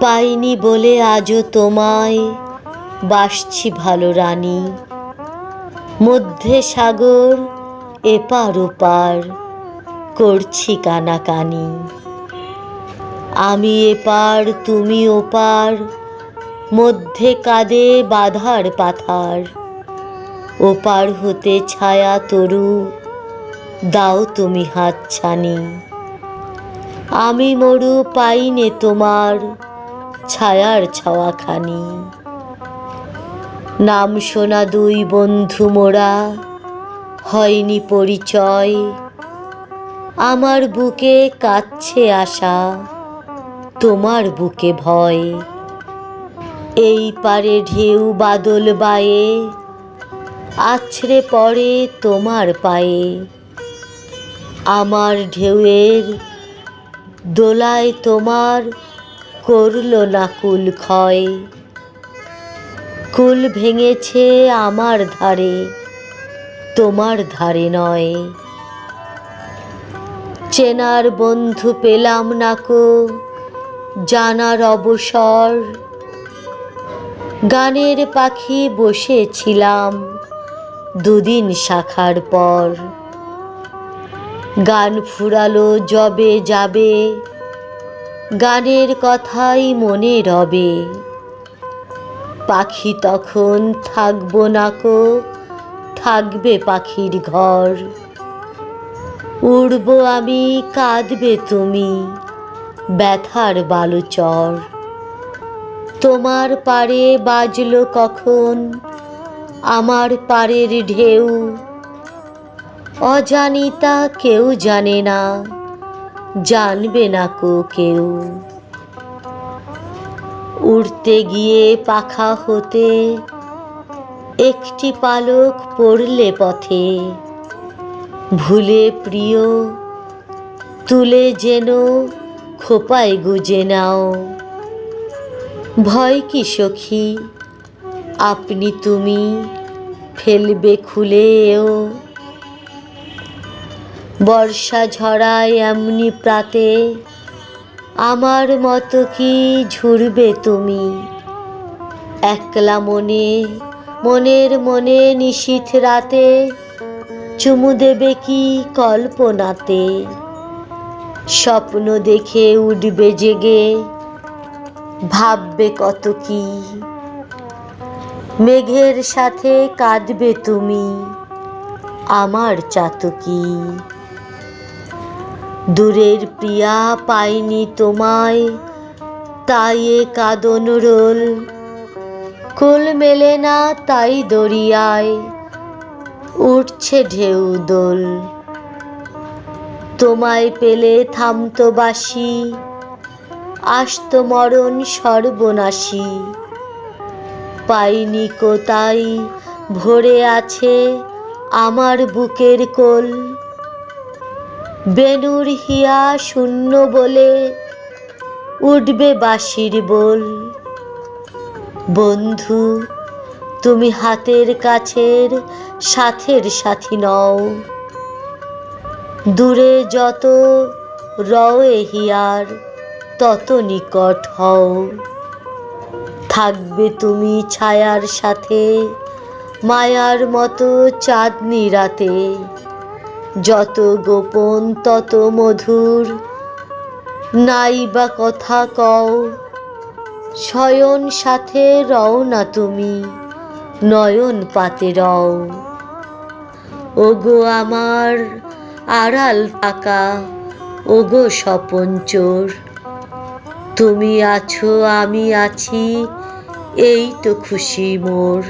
পাইনি বলে আজও তোমায়। বাসছি ভালো রানী। মধ্যে সাগর, এপার ওপার করছি কানাকানি। আমি এপার, তুমি ওপার, মধ্যে কাঁদে বাধার পাথার। ওপার হতে ছায়া তরু, দাও তুমি হাতছানি। আমি মরু, পাইনে তোমার। ছায়ার ছাওয়াখানি। নাম শোনা দুই বন্ধু মোরা, হয়নি পরিচয়। আমার বুকে কাচ্ছে আশা, তোমার বুকে ভয়। এই পারে ঢেউ বাদল বায়ে, আছড়ে পড়ে তোমার পায়ে। আমার ঢেউয়ের দোলায় তোমার করল না কুল ক্ষয়। কুল ভেঙেছে আমার ধারে, তোমার ধারে নয়। চেনার বন্ধু পেলাম না কো, জানার অবসর। গানের পাখি বসেছিলাম দুদিন শাখার পর। গান ফুরালো জবে যাবে গানের কথাই মনে রবে। পাখি তখন থাকব না কো, থাকবে পাখির ঘর। উড়বো আমি, কাঁদবে তুমি, ব্যথার বালুচর। তোমার পারে বাজলো কখন, আমার পারের ঢেউ। অজানিতা কেউ জানে না। জানবে না কো কেউ। উড়তে গিয়ে পাখা হতে একটি পালক পড়লে পথে। ভুলে প্রিয়, তুলে যেন খোপায় গুজে নাও। ভয় কি সখী, আপনি তুমি ফেলবে খুলে এও বর্ষা ঝরায় এমনি প্রাতে, আমার মতো কি ঝুরবে তুমি? একলা মনে, মনের মনে নিশীথ রাতে, চুমু দেবে কি কল্পনাতে? স্বপ্ন দেখে উঠবে জেগে, ভাববে কত কি? মেঘের সাথে কাঁদবে তুমি, আমার চাতকি। দূরের প্রিয়া পাইনি তোমায়, তাই এ কাদন কুল মেলে না তাই দরিয়ায়, উঠছে ঢেউ দোল। তোমায় পেলে থামতো বাসি আসতো মরণ সর্বনাশী। পাইনি কোতাই ভরে আছে আমার বুকের কোল। বেনুর হিয়া শূন্য বলে উঠবে বাঁশির বল। বন্ধু, তুমি হাতের কাছের সাথের সাথী নও। দূরে যত রয়ে হিয়ার, তত নিকট হও। থাকবে তুমি ছায়ার সাথে, মায়ার মতো চাঁদনি রাতে। যত গোপন, তত মধুর। নাই বা কথা কও, শয়ন সাথে রও না তুমি, নয়ন পাতে রও। ওগো আমার আড়াল থাকা ওগো স্বপন চোর, তুমি আছো, আমি আছি, এই তো খুশি মোর।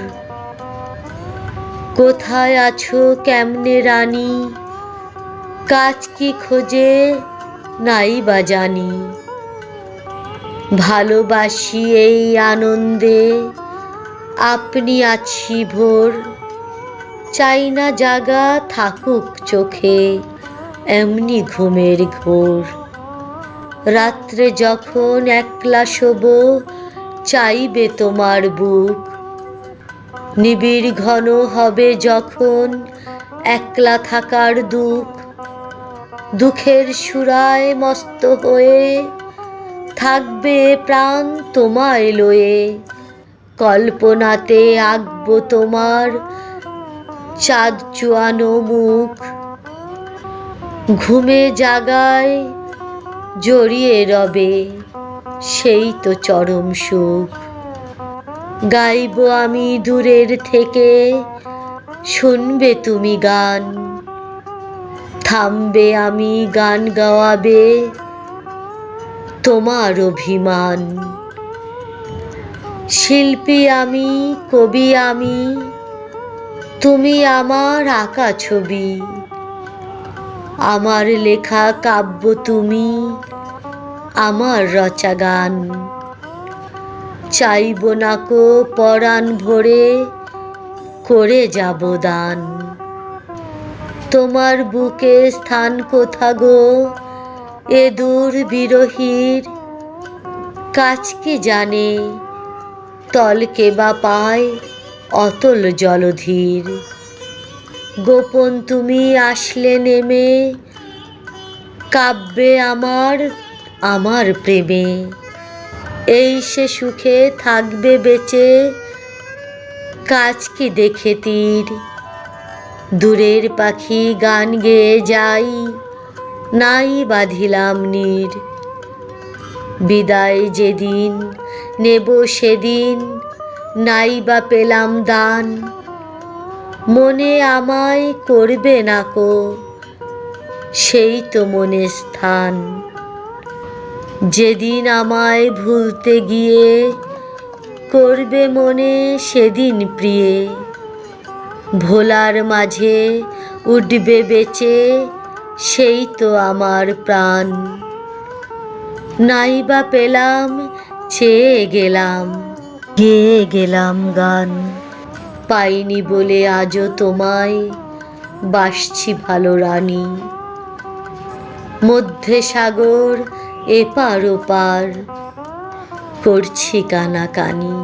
কোথায় আছো, কেমনে রানী? কাজ কি খোঁজে? নাই বা জানি। ভালোবাসি এই আনন্দে। আপনি আছি ভোর। চাই না জাগা থাকুক চোখে, এমনি ঘুমের ঘোর। রাত্রে যখন একলা শোব, চাইবে তোমার বুক। নিবিড় ঘন হবে যখন একলা থাকার দুঃখ। দুঃখের সুরায় মস্ত হয়ে থাকবে প্রাণ তোমায় লয়ে। কল্পনাতে আঁকবো তোমার চাঁদ চুয়ানো মুখ। ঘুমে জাগায় জড়িয়ে রবে সেই তো চরম সুখ। গাইব আমি দূরের থেকে, শুনবে তুমি গান। থামবে আমি গান গাওয়াবে তোমার অভিমান। শিল্পী আমি, কবি আমি, তুমি আমার আঁকা ছবি। আমার লেখা কাব্য তুমি, আমার রচা গান। চাইব না কো পরাণ ভরে, করে যাব দান। তোমার বুকে স্থান কোথা গো? এ দূর বিরহীর কাজ কি জানে? তলকে বা পায় অতল জলধীর। গোপন তুমি আসলে নেমে, কাব্যে আমার আমার প্রেমে। এই সে সুখে থাকবে বেঁচে, কাজ কি দেখে তীর? দূরের পাখি গান গেয়ে যাই, নাই বাঁধিলাম নীর। বিদায় যেদিন, নেব সেদিন, নাই বা পেলাম দান। মনে আমায় করবে না কো, সেই তো মনে স্থান। যেদিন আমায় ভুলতে গিয়ে, করবে মনে সেদিন প্রিয়ে। ভোলার মাঝে উঠবে বেঁচে, সেই তো আমার প্রাণ। নাইবা পেলাম, চেয়ে গেলাম, গেয়ে গেলাম গান। পাইনি বলে আজও তোমায়, বাসছি ভালো রানী। মধ্যে সাগর এপার ওপার, করছি কানা কানি